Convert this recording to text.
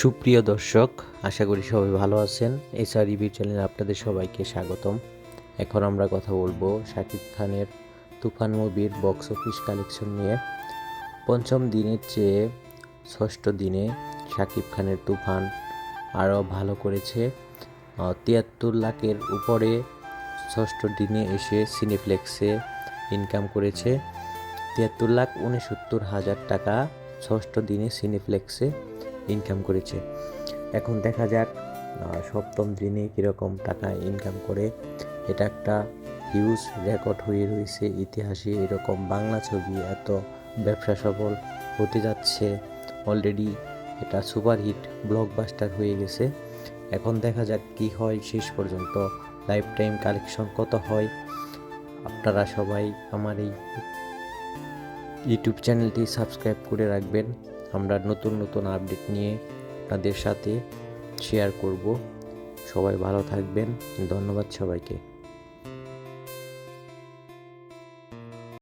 সুপ্রিয় দর্শক, আশা করি সবাই ভালো আছেন। এসআর রিভিউ চ্যানেলে আপনাদের সবাইকে স্বাগতম। এখন আমরা কথা বলব শাকিব খানের তুফান মুভির বক্স অফিস কালেকশন নিয়ে। পঞ্চম দিনের চেয়ে ষষ্ঠ দিনে শাকিব খানের তুফান আরও ভালো করেছে। তিয়াত্তর লাখের উপরে ষষ্ঠ দিনে এসে সিনেপ্লেক্সে ইনকাম করেছে। তিয়াত্তর লাখ উনসত্তর হাজার টাকা ষষ্ঠ দিনে সিনেপ্লেক্সে ইনকাম করেছে। এখন দেখা যাক সপ্তম দিনে কীরকম টাকা ইনকাম করে। এটা একটা হিউজ রেকর্ড হয়ে রয়েছে ইতিহাসে, এরকম বাংলা ছবি, এত ব্যবসা সফল হতে যাচ্ছে। অলরেডি এটা সুপারহিট ব্লকবাস্টার হয়ে গেছে। এখন দেখা যাক কি হয় শেষ পর্যন্ত। লাইফ টাইম কালেকশন কত হয়? আপনারা সবাই আমার এই ইউটিউব চ্যানেলটি সাবস্ক্রাইব করে রাখবেন। আমরা নতুন নতুন আপডেট নিয়ে আপনাদের সাথে শেয়ার করব। সবাই ভালো থাকবেন। ধন্যবাদ সবাইকে।